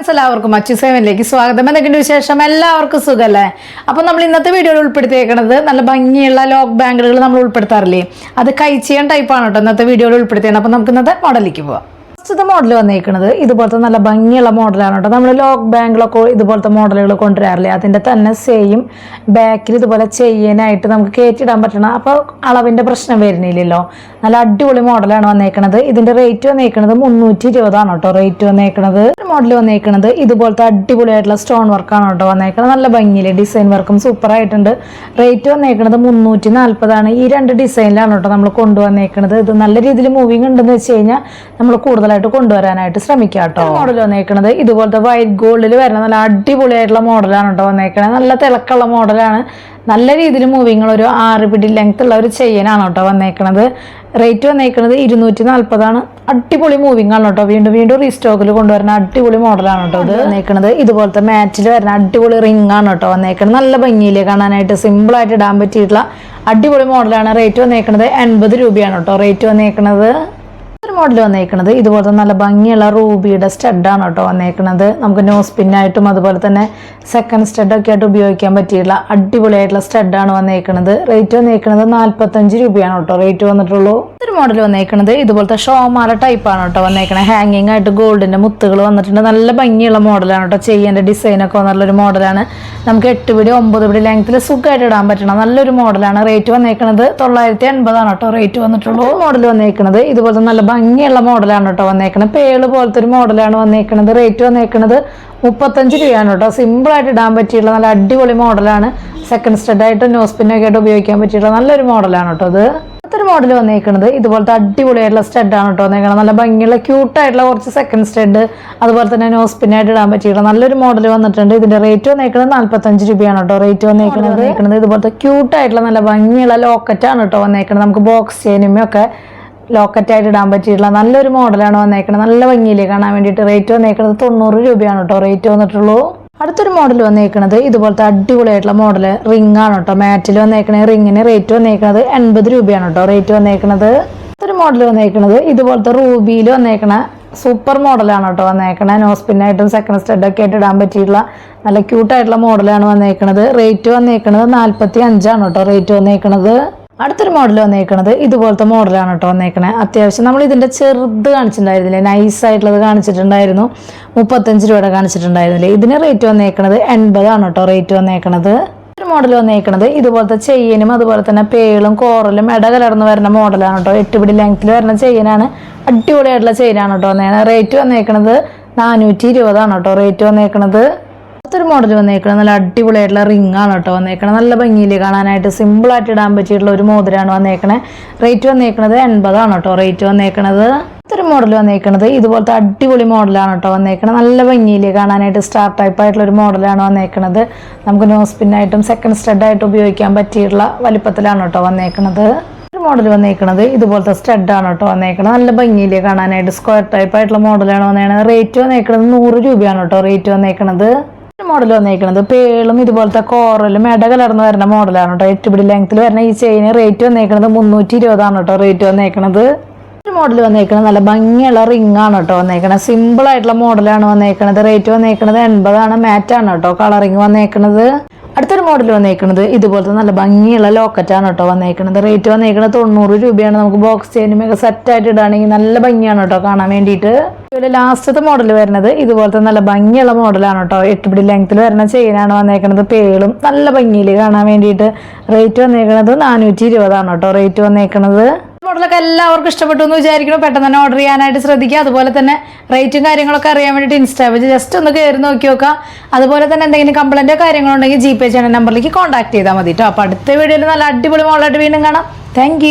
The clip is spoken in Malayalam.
എല്ലാവർക്കും അച്ചു സേവനിലേക്ക് സ്വാഗതം. എന്തൊക്കെയുണ്ട് വിശേഷം? എല്ലാവർക്കും സുഖമല്ലേ അപ്പോൾ നമ്മൾ ഇന്നത്തെ വീഡിയോയിൽ ഉൾപ്പെടുത്തിയേക്കുന്നത് നല്ല ഭംഗിയുള്ള ലോക്ക് ബാങ്കുകൾ നമ്മൾ ഉൾപ്പെടുത്താറില്ലേ? അത് കൈ ചെയ്യാൻ ടൈപ്പാണ് കേട്ടോ ഇന്നത്തെ വീഡിയോയിൽ ഉൾപ്പെടുത്തിയത് അപ്പോൾ നമുക്ക് ഇന്നത്തെ മോഡലിലേക്ക് പോവാം. ഫസ്റ്റത്തെ മോഡൽ വന്നേക്കുന്നത് ഇതുപോലത്തെ നല്ല ഭംഗിയുള്ള മോഡലാണ് കേട്ടോ. നമ്മൾ ലോക്ക് ബാങ്കിലൊക്കെ ഇതുപോലത്തെ മോഡലുകൾ കൊണ്ടുവരാറില്ലേ? അതിന്റെ തന്നെ സെയിം ബാക്കിൽ ഇതുപോലെ ചെയ്യാനായിട്ട് നമുക്ക് കയറ്റിടാൻ പറ്റണം അപ്പോൾ അളവിന്റെ പ്രശ്നം വരുന്നില്ലല്ലോ. നല്ല അടിപൊളി മോഡലാണ് വന്നേക്കുന്നത് ഇതിന്റെ റേറ്റ് വന്നേക്കുന്നത് മുന്നൂറ്റി ഇരുപതാണ് കേട്ടോ. റേറ്റ് വന്നേക്കുന്നത് മോഡൽ വന്നേക്കുന്നത് ഇതുപോലത്തെ അടിപൊളിയായിട്ടുള്ള സ്റ്റോൺ വർക്കാണ് കേട്ടോ വന്നേക്കുന്നത് നല്ല ഭംഗിയിൽ ഡിസൈൻ വർക്കും സൂപ്പർ ആയിട്ടുണ്ട്. റേറ്റ് വന്നേക്കുന്നത് മുന്നൂറ്റി നാൽപ്പതാണ് ഈ രണ്ട് ഡിസൈനിലാണ് കേട്ടോ നമ്മൾ കൊണ്ടുവന്നേക്കുന്നത് ഇത് നല്ല രീതിയിൽ മൂവിങ് ഉണ്ടെന്ന് വെച്ച് കഴിഞ്ഞാൽ നമ്മൾ കൂടുതലായിട്ട് കൊണ്ടുവരാനായിട്ട് ശ്രമിക്കുക കേട്ടോ മോഡൽ വന്നേക്കുന്നത് ഇതുപോലത്തെ വൈറ്റ് ഗോൾഡിൽ വരുന്ന നല്ല അടിപൊളിയായിട്ടുള്ള മോഡലാണ് കേട്ടോ വന്നേക്കണത്. നല്ല തിളക്കുള്ള മോഡലാണ് നല്ല രീതിയിൽ മൂവിങ് ഒരു ആറ് പിടി ലെങ്ത് ഉള്ള ഒരു ചെയിനാണ് കേട്ടോ വന്നേക്കണത്. റേറ്റ് വന്നേക്കുന്നത് ഇരുന്നൂറ്റി നാൽപ്പതാണ് അടിപൊളി മൂവിങ് ആണ് കേട്ടോ വീണ്ടും വീണ്ടും റീസ്റ്റോക്കിൽ കൊണ്ടുവരുന്ന അടിപൊളി മോഡലാണ് കേട്ടോ ഇത്. വന്നേക്കുന്നത് ഇതുപോലത്തെ മാറ്റിൽ വരുന്ന അടിപൊളി റിംഗ് ആണ് കേട്ടോ വന്നേക്കുന്നത് നല്ല ഭംഗിയില്ലേ കാണാനായിട്ട് സിമ്പിൾ ആയിട്ട് ഇടാൻ പറ്റിയിട്ടുള്ള അടിപൊളി മോഡലാണ് റേറ്റ് വന്നേക്കുന്നത് എൺപത് രൂപയാണ് കേട്ടോ റേറ്റ് വന്നേക്കുന്നത് ഒരു മോഡൽ വന്നേക്കുന്നത് ഇതുപോലത്തെ നല്ല ഭംഗിയുള്ള റൂബിയുടെ സ്റ്റഡാണ് കേട്ടോ വന്നേക്കുന്നത് നമുക്ക് നോ സ്പിന്നായിട്ടും അതുപോലെ തന്നെ സെക്കൻഡ് സ്റ്റഡൊക്കെ ആയിട്ട് ഉപയോഗിക്കാൻ പറ്റിയിട്ടുള്ള അടിപൊളിയായിട്ടുള്ള സ്റ്റഡാണ് വന്നേക്കുന്നത് റേറ്റ് വന്നേക്കുന്നത് നാൽപ്പത്തഞ്ച് രൂപയാണ് കേട്ടോ. റേറ്റ് വന്നിട്ടുള്ളൂ. ഒരു മോഡൽ വന്നേക്കുന്നത് ഇതുപോലത്തെ ഷോമാല ടൈപ്പാണ് കേട്ടോ വന്നേക്കണത്. ഹാങ്ങിങ് ആയിട്ട് ഗോൾഡിന്റെ മുത്തുകൾ വന്നിട്ടുണ്ട്. നല്ല ഭംഗിയുള്ള മോഡലാണ് കേട്ടോ. ചെയ്യേണ്ട ഡിസൈനൊക്കെ വന്നിട്ടുള്ളൊരു മോഡലാണ് നമുക്ക് എട്ട് പിടി ഒമ്പത് പിടി ലെങ്ത്തിൽ സുഖമായിട്ട് ഇടാൻ പറ്റണം നല്ലൊരു മോഡലാണ് റേറ്റ് വന്നേക്കുന്നത് തൊള്ളായിരത്തി എൺപതാണ് കേട്ടോ. റേറ്റ് വന്നിട്ടുള്ളൂ മോഡൽ വന്നേക്കുന്നത് ഇതുപോലത്തെ നല്ല ഭംഗിയുള്ള മോഡലാണ് കേട്ടോ വന്നേക്കുന്നത് പേൾ പോലത്തെ ഒരു മോഡലാണ് വന്നേക്കുന്നത് റേറ്റ് വന്നേക്കുന്നത് മുപ്പത്തഞ്ച് രൂപയാണ് കേട്ടോ. സിമ്പിളായിട്ട് ഇടാൻ പറ്റിയിട്ടുള്ള നല്ല അടിപൊളി മോഡലാണ്. സെക്കൻഡ് സ്റ്റെഡായിട്ടും നോസ്പിന്നൊക്കെ ആയിട്ട് ഉപയോഗിക്കാൻ പറ്റിയിട്ടുള്ള നല്ലൊരു മോഡലാണ് കേട്ടോ അത് അടുത്തൊരു മോഡൽ വന്നേക്കുന്നത് ഇതുപോലത്തെ അടിപൊളിയായിട്ടുള്ള സ്റ്റെഡാണ് കേട്ടോ വന്നേക്കുന്നത് നല്ല ഭംഗിയുള്ള ക്യൂട്ടായിട്ടുള്ള കുറച്ച് സെക്കൻഡ് സ്റ്റെഡ് അതുപോലെ തന്നെ നോസ് നോസ്പിന്നായിട്ട് ഇടാൻ പറ്റിയിട്ടുള്ള നല്ലൊരു മോഡൽ വന്നിട്ടുണ്ട്. ഇതിന്റെ റേറ്റ് വന്നേക്കുന്നത് നാൽപ്പത്തഞ്ച് രൂപയാണ് കേട്ടോ. റേറ്റ് വന്നേക്കുന്നത് വന്നേക്കുന്നത് ഇതുപോലത്തെ ക്യൂട്ടായിട്ടുള്ള നല്ല ഭംഗിയുള്ള ലോക്കറ്റാണ് കേട്ടോ വന്നേക്കുന്നത് നമുക്ക് ബോക്സ് ചെയിനുമൊക്കെ ലോക്കറ്റായിട്ട് ഇടാൻ പറ്റിയിട്ടുള്ള നല്ലൊരു മോഡലാണ് വന്നേക്കുന്നത് നല്ല ഭംഗിയിലേ കാണാൻ വേണ്ടിയിട്ട്. റേറ്റ് വന്നേക്കുന്നത് തൊണ്ണൂറ് രൂപയാണ് കേട്ടോ റേറ്റ് വന്നിട്ടുള്ളൂ. അടുത്തൊരു മോഡൽ വന്നേക്കുന്നത് ഇതുപോലത്തെ അടിപൊളിയായിട്ടുള്ള മോഡൽ റിംഗ് ആണ് കേട്ടോ മാറ്റിൽ വന്നേക്കണേ റിങ്ങിന് റേറ്റ് വന്നേക്കുന്നത് എൺപത് രൂപയാണ് കേട്ടോ റേറ്റ് വന്നേക്കുന്നത് അടുത്തൊരു മോഡൽ വന്നേക്കുന്നത് ഇതുപോലത്തെ റൂബിയിൽ വന്നേക്കണ സൂപ്പർ മോഡലാണ് കേട്ടോ വന്നേക്കണേ. നോസ്പിന്നായിട്ടും സെക്കൻഡ് സ്റ്റഡൊക്കെ ആയിട്ട് ഇടാൻ പറ്റിയിട്ടുള്ള നല്ല ക്യൂട്ടായിട്ടുള്ള മോഡലാണ് വന്നേക്കണത്. റേറ്റ് വന്നേക്കണത് നാൽപ്പത്തി അഞ്ചാണ് കേട്ടോ റേറ്റ് വന്നേക്കണത്. അടുത്തൊരു മോഡൽ വന്നേക്കണത് ഇതുപോലത്തെ മോഡലാണ് കേട്ടോ വന്നേക്കണേ. അത്യാവശ്യം നമ്മൾ ഇതിന്റെ ചെറുത് കാണിച്ചിട്ടുണ്ടായിരുന്നില്ലേ? നൈസ് ആയിട്ടുള്ളത് കാണിച്ചിട്ടുണ്ടായിരുന്നു. മുപ്പത്തഞ്ച് രൂപയുടെ കാണിച്ചിട്ടുണ്ടായിരുന്നില്ലേ? ഇതിന് റേറ്റ് വന്നേക്കണത് എൺപതാണ് കേട്ടോ റേറ്റ് വന്നേക്കണത്. ഒരു മോഡൽ വന്നേക്കണത് ഇതുപോലത്തെ ചെയിനും അതുപോലെ തന്നെ പേളും കോറലും ഇട കലർന്ന് വരുന്ന മോഡലാണ് കേട്ടോ എട്ട് പിടി ലെങ്ത്തിൽ വരുന്ന ചെയിനാണ്. അടിപൊളിയായിട്ടുള്ള ചെയിനാണ് കേട്ടോ റേറ്റ് വന്നേക്കണത് നാനൂറ്റി ഇരുപതാണ് കേട്ടോ റേറ്റ് വന്നേക്കണത്. അടുത്തൊരു മോഡൽ വന്നേക്കണം. നല്ല അടിപൊളിയായിട്ടുള്ള റിംഗ് ആണ് കേട്ടോ വന്നേക്കണം. നല്ല ഭംഗിയിൽ കാണാനായിട്ട് സിമ്പിൾ ആയിട്ട് ഇടാൻ പറ്റിയിട്ടുള്ള ഒരു മോതിരാണ് വന്നേക്കണേ. റേറ്റ് വന്നേക്കണത് എൺപതാണ് കേട്ടോ. റേറ്റ് വന്നേക്കണത് അടുത്തൊരു മോഡൽ വന്നേക്കണത്. ഇതുപോലത്തെ അടിപൊളി മോഡലാണ് കേട്ടോ വന്നേക്കണത് നല്ല ഭംഗിയിൽ കാണാനായിട്ട് സ്റ്റാർ ടൈപ്പ് ആയിട്ടുള്ള ഒരു മോഡലാണ് വന്നേക്കണത്. നമുക്ക് നോസ് പിന്നായിട്ടും സെക്കൻഡ് സ്റ്റഡായിട്ട് ഉപയോഗിക്കാൻ പറ്റിയിട്ടുള്ള വലിപ്പത്തിലാണ് കേട്ടോ വന്നേക്കണത്. ഒരു മോഡൽ വന്നേക്കണത് ഇതുപോലത്തെ സ്റ്റഡാണ് കേട്ടോ വന്നേക്കണത്. നല്ല ഭംഗിയിൽ കാണാനായിട്ട് സ്ക്വയർ ടൈപ്പ് ആയിട്ടുള്ള മോഡലാണ് വന്നേക്കണത്. റേറ്റ് വന്നേക്കണത് നൂറ് രൂപയാണ് കേട്ടോ. റേറ്റ് വന്നേക്കണത്. മോഡൽ വന്നേക്കണത്. പേളും ഇതുപോലത്തെ കോറലും ഇട കലർന്ന് വരുന്ന മോഡലാണ് കേട്ടോ എട്ടുപിടി ലെങ്ത്തിൽ വരുന്ന ഈ ചെയിന് റേറ്റ് വന്നേക്കണത് മുന്നൂറ്റി ഇരുപതാണ് കേട്ടോ റേറ്റ് വന്നേക്കണത്. ഒരു മോഡൽ വന്നേക്കണത് നല്ല ഭംഗിയുള്ള റിംഗ് ആണ് കേട്ടോ വന്നേക്കണത്. സിമ്പിൾ ആയിട്ടുള്ള മോഡലാണ് വന്നേക്കണത്. റേറ്റ് വന്നേക്കണത് എൺപതാണ് മാറ്റാണ് കേട്ടോ കളറിങ് വന്നേക്കണത്. അടുത്തൊരു മോഡൽ വന്നേക്കുന്നത് ഇതുപോലത്തെ നല്ല ഭംഗിയുള്ള ലോക്കറ്റാണ് കേട്ടോ വന്നേക്കുന്നത് റേറ്റ് വന്നേക്കുന്നത് തൊണ്ണൂറ് രൂപയാണ്. നമുക്ക് ബോക്സ് ചെയിനുമൊക്കെ സെറ്റ് സെറ്റായിട്ട് ഇടുകയാണെങ്കിൽ നല്ല ഭംഗിയാണ് കേട്ടോ കാണാൻ വേണ്ടിയിട്ട്. ഇതിൽ ലാസ്റ്റത്തെ മോഡൽ വരുന്നത് ഇതുപോലത്തെ നല്ല ഭംഗിയുള്ള മോഡലാണ് കേട്ടോ. എട്ടുപിടി ലെങ്ത്തിൽ വരുന്ന ചെയിനാണ് വന്നേക്കുന്നത് പേളും നല്ല ഭംഗിയിൽ കാണാൻ വേണ്ടിയിട്ട് റേറ്റ് വന്നേക്കുന്നത് നാനൂറ്റി ഇരുപതാണ് കേട്ടോ. റേറ്റ് വന്നേക്കണത് മോഡലൊക്കെ എല്ലാവർക്കും ഇഷ്ടപ്പെട്ടു എന്ന് വിചാരിക്കണം പെട്ടെന്ന് തന്നെ ഓർഡർ ചെയ്യാനായിട്ട് ശ്രദ്ധിക്കുക. അതുപോലെ തന്നെ റേറ്റും കാര്യങ്ങളൊക്കെ അറിയാൻ വേണ്ടിയിട്ട് ഇൻസ്റ്റാ പേജ് ജസ്റ്റ് ഒന്ന് കയറി നോക്കി നോക്കുക. അതുപോലെ തന്നെ എന്തെങ്കിലും കംപ്ലൈന്റോ കാര്യങ്ങളുണ്ടെങ്കിൽ ജി പേ ചെയ്യണ നമ്പറിലേക്ക് കോൺടാക്ട് ചെയ്താൽ മതി കേട്ടോ അപ്പോൾ അടുത്ത വീഡിയോയിൽ നല്ല അടിപൊളി മോളായിട്ട് വീണ്ടും കാണാം. താങ്ക്